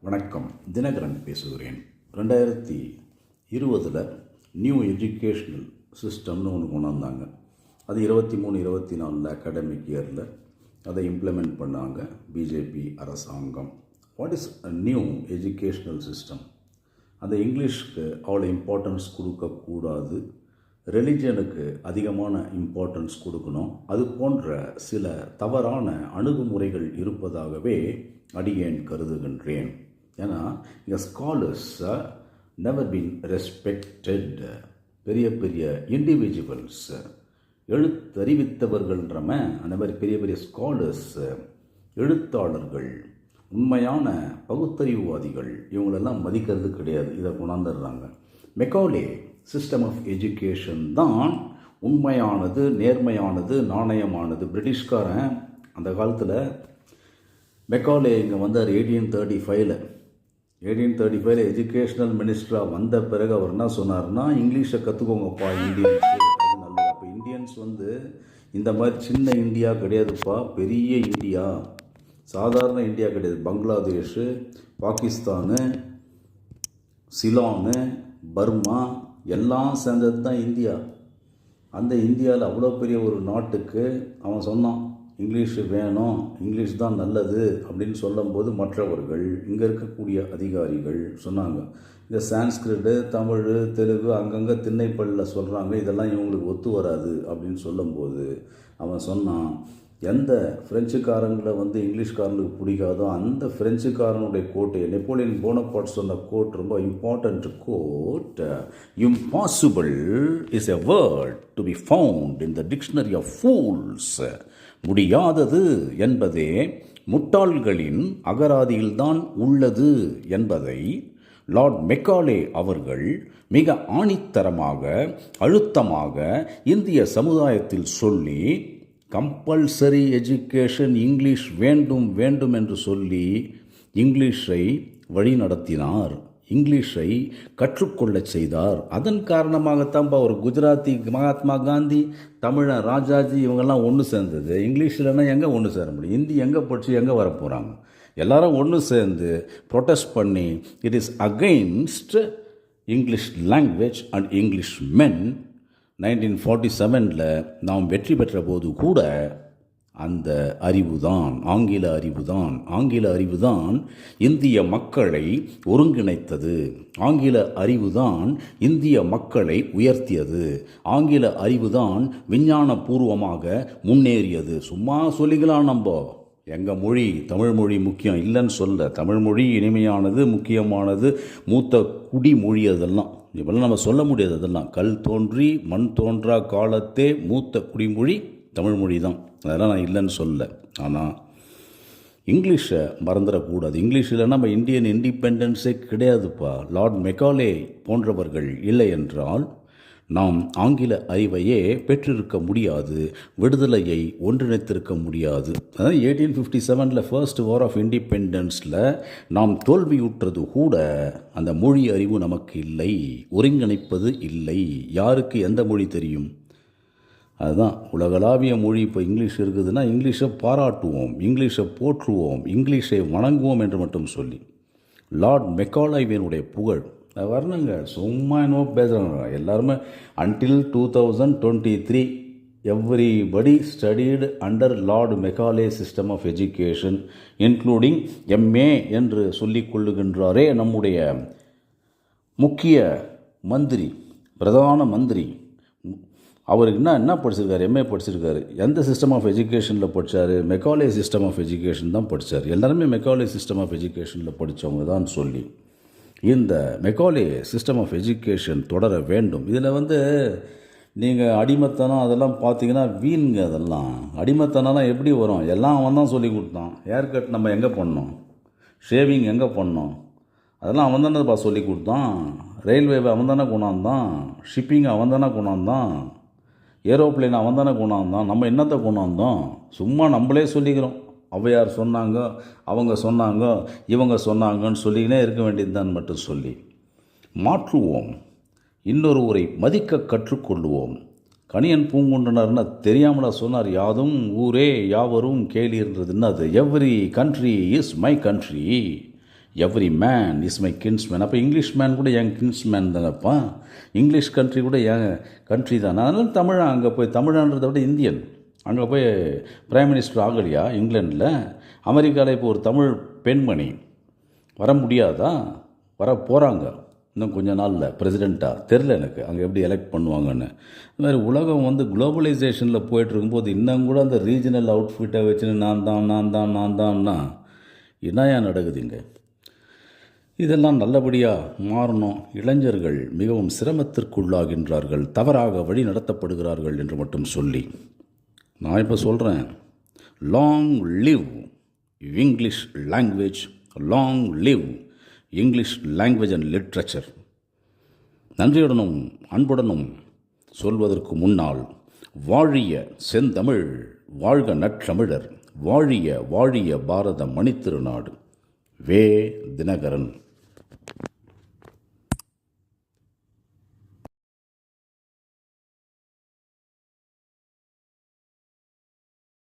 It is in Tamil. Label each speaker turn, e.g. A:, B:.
A: வணக்கம். தினகரன் பேசுகிறேன். ரெண்டாயிரத்தி இருபதில் நியூ எஜுகேஷ்னல் சிஸ்டம்னு ஒன்று கொண்டு வந்தாங்க அது இருபத்தி மூணு இருபத்தி நாலில் அகாடமிக் இயரில் அதை இம்ப்ளிமெண்ட் பண்ணாங்க பிஜேபி அரசாங்கம். What is a new educational system அந்த இங்கிலீஷ்க்கு அவ்வளோ இம்பார்ட்டன்ஸ் கொடுக்கக்கூடாது ரிலிஜனுக்கு அதிகமான இம்பார்ட்டன்ஸ் கொடுக்கணும். அது போன்ற சில தவறான அணுகுமுறைகள் இருப்பதாகவே அடியேன் கருதுகின்றேன். ஏன்னா இங்கே ஸ்காலர்ஸ் நெவர் பீன் ரெஸ்பெக்டட் பெரிய பெரிய இண்டிவிஜுவல்ஸ் எழுத்தறிவித்தவர்கள்ன்றம அந்த மாதிரி பெரிய பெரிய ஸ்காலர்ஸ் எழுத்தாளர்கள் உண்மையான பகுத்தறிவுவாதிகள் இவங்களெல்லாம் மதிக்கிறது கிடையாது. இதை கொண்டாந்துடுறாங்க. மெக்காலே சிஸ்டம் ஆஃப் எஜுகேஷன் தான் உண்மையானது நேர்மையானது நாணயமானது. பிரிட்டிஷ்காரன் அந்த காலத்தில் மெக்காலே இங்கே வந்தார் எயிட்டீன் தேர்ட்டி ஃபைவ்ல எயிட்டீன் தேர்ட்டி ஃபைவ்ல எஜுகேஷ்னல் மினிஸ்டராக வந்த பிறகு அவர் என்ன சொன்னார்னா இங்கிலீஷை கற்றுக்கோங்கப்பா இந்தியன்ஸ் அது நல்லது. அப்போ இந்தியன்ஸ் வந்து இந்த மாதிரி சின்ன இந்தியா கிடையாதுப்பா பெரிய இந்தியா. சாதாரண இந்தியா கிடையாது. பங்களாதேஷு பாகிஸ்தானு சிலானு பர்மா எல்லாம் சேர்ந்தது தான் இந்தியா. அந்த இந்தியாவில் அவ்வளோ பெரிய ஒரு நாட்டுக்கு அவன் சொன்னான். இங்கிலீஷ் வேணும் இங்கிலீஷ் தான் நல்லது அப்படின்னு சொல்லும்போது மற்றவர்கள் இங்கே இருக்கக்கூடிய அதிகாரிகள் சொன்னாங்க. இந்த சான்ஸ்கிரிட்டு தமிழ் தெலுங்கு அங்கங்கே திண்ணைப்பள்ளியில் சொல்கிறாங்க இதெல்லாம் இவங்களுக்கு ஒத்து வராது அப்படின்னு சொல்லும்போது அவன் சொன்னான் எந்த ஃப்ரெஞ்சுக்காரங்களை வந்து இங்கிலீஷ்காரனுக்கு பிடிக்காதோ அந்த ஃப்ரெஞ்சுக்காரனுடைய கோட்டு நெப்போலியன் போனபாட் சொன்ன கோட் ரொம்ப important quote impossible is a word to be found in the dictionary of fools முடியாதது என்பதே முட்டாள்களின் அகராதியில்தான் உள்ளது என்பதை லார்ட் மெக்காலே அவர்கள் மிக ஆணித்தரமாக அழுத்தமாக இந்திய சமுதாயத்தில் சொல்லி கம்பல்சரி எஜுகேஷன் இங்கிலீஷ் வேண்டும் வேண்டும் என்று சொல்லி இங்கிலீஷை வழிநடத்தினார். இங்கிலீஷை கற்றுக்கொள்ளச் செய்தார். அதன் காரணமாகத்தான்ப்பா ஒரு குஜராத்தி மகாத்மா காந்தி தமிழன் ராஜாஜி இவங்கெல்லாம் ஒன்று சேர்ந்தது. இங்கிலீஷ் இல்லைன்னா எங்கே ஒன்று சேர முடியும்? ஹிந்தி எங்கே படித்து எங்கே வர போகிறாங்க எல்லாரும் ஒன்று சேர்ந்து ப்ரொட்டஸ்ட் பண்ணி it is against English language and English men nineteen forty செவனில் நாம் வெற்றி பெற்ற போது கூட அந்த அறிவுதான் ஆங்கில அறிவுதான். ஆங்கில அறிவுதான் இந்திய மக்களை ஒருங்கிணைத்தது. ஆங்கில அறிவுதான் இந்திய மக்களை உயர்த்தியது. ஆங்கில அறிவுதான் விஞ்ஞானபூர்வமாக முன்னேறியது. சும்மா சொல்லிக்கலாம் நம்ம. எங்கள் மொழி தமிழ் மொழி முக்கியம் இல்லைன்னு சொல்ல. தமிழ் மொழி இனிமையானது முக்கியமானது மூத்த குடிமொழி அதெல்லாம். இப்பெல்லாம் நம்ம சொல்ல முடியாது அதெல்லாம். கல் தோன்றி மண் தோன்றா காலத்தே மூத்த குடிமொழி தமிழ்மொழி தான் அதெல்லாம் நான் இல்லைன்னு சொல்ல. ஆனால் இங்கிலீஷை மறந்துடக்கூடாது. இங்கிலீஷ் இல்லைன்னா நம்ம இந்தியன் இண்டிபெண்டன்ஸே கிடையாதுப்பா. லார்ட் மெக்காலே போன்றவர்கள் இல்லை என்றால் நாம் ஆங்கில அறிவையே பெற்றிருக்க முடியாது. விடுதலையை ஒன்றிணைத்திருக்க முடியாது. அதாவது எயிட்டீன் ஃபிஃப்டி செவனில் ஃபர்ஸ்ட் வார் ஆஃப் இண்டிபெண்டன்ஸில் நாம் தோல்வியுற்றது கூட அந்த மொழி அறிவு நமக்கு இல்லை. ஒருங்கிணைப்பது இல்லை. யாருக்கு எந்த மொழி தெரியும்? அதுதான் உலகளாவிய மொழி இப்போ இங்கிலீஷ் இருக்குதுன்னா இங்கிலீஷை பாராட்டுவோம் இங்கிலீஷை போற்றுவோம் இங்கிலீஷை வணங்குவோம் என்று மட்டும் சொல்லி. லார்ட் மெக்காலாய்வியனுடைய புகழ். வரணுங்க சும்மா என்னவோ பேசுகிறாங்க எல்லாருமே until two thousand twenty three everybody studied under Lord Macaulay system of education including MA என்று சொல்லிக் கொள்ளுகின்றாரே நம்முடைய முக்கிய மந்திரி பிரதான மந்திரி. அவருக்கு என்ன என்ன படிச்சிருக்காரு? எம்ஏ படிச்சிருக்காரு. எந்த சிஸ்டம் ஆஃப் எஜுகேஷனில் படித்தார் மெக்காலே சிஸ்டம் ஆஃப் எஜுகேஷன் தான் படித்தார் எல்லாருமே மெக்காலே சிஸ்டம் ஆஃப் எஜுகேஷனில் படித்தவங்க தான் சொல்லி இந்த மெக்காலே சிஸ்டம் ஆஃப் எஜுகேஷன் தொடர வேண்டும். இதில் வந்து நீங்கள் அடிமத்தனம் அதெல்லாம் பார்த்தீங்கன்னா வீண்ங்க அதெல்லாம். அடிமத்தனம்லாம் எப்படி வரும்? எல்லாம் அவன் தான் சொல்லி கொடுத்தான். ஹேர் கட் நம்ம எங்கே பண்ணோம்? ஷேவிங் எங்கே பண்ணோம்? அதெல்லாம் அவன் தானேப்பா சொல்லி கொடுத்தான். ரயில்வே அவன் தானே கொண்டாந்தான். ஷிப்பிங் அவன் தானே கொண்டாந்தான். ஏரோப்ளேன் அவன் தானே கொண்டாந்தான் நம்ம என்னத்தை கொண்டாந்தோம் சும்மா நம்மளே சொல்லிக்கிறோம். ஔவையார் சொன்னாங்க? அவங்க சொன்னாங்க. இவங்க சொன்னாங்கன்னு சொல்லிக்கினே இருக்க வேண்டியதுதான் மட்டும் சொல்லி. மாற்றுவோம். இன்னொருவரை மதிக்க கற்றுக்கொள்வோம். கணியன் பூங்குன்றனர்னு தெரியாமலா சொன்னார். யாதும் ஊரே யாவரும் கேளீர்ன்றது என்னது? Every country is my country every man is my kinsman அப்போ இங்கிலீஷ் மேன் கூட என் கின்ஸ்மேன் தானப்பா? இங்கிலீஷ் கண்ட்ரி கூட என் கண்ட்ரி தான். அதனால தமிழன் அங்கே போய் தமிழன்றதை விட இந்தியன். அங்கே போய் பிரைம் மினிஸ்டர் ஆகலையா இங்கிலாண்டில் அமெரிக்காவில் இப்போ ஒரு தமிழ் பெண்மணி. வர முடியாதா? வர போகிறாங்க இன்னும் கொஞ்ச நாளில் பிரசிடெண்ட்டாக தெரில எனக்கு. அங்கே எப்படி எலெக்ட் பண்ணுவாங்கன்னு. இந்த மாதிரி உலகம் வந்து குளோபலைசேஷனில் போயிட்டு இருக்கும்போது இன்னும் கூட அந்த ரீஜனல் அவுட்ஃபிட்டை வச்சுன்னு நான் தான் நான் தான் நான் தான்னா? என்னையா நடக்குதுங்க இதெல்லாம் நல்லபடியாக மாறணும். இளைஞர்கள் மிகவும் சிரமத்திற்குள்ளாகின்றார்கள். தவறாக வழி நடத்தப்படுகிறார்கள் என்று மட்டும் சொல்லி. நான் இப்போ சொல்கிறேன் long live English language long live English language and literature நன்றியுடனும் அன்புடனும் சொல்வதற்கு முன்னால் வாழிய செந்தமிழ் வாழ்க நற்றமிழர் வாழிய வாழிய பாரத மணித்திருநாடு. வே தினகரன்.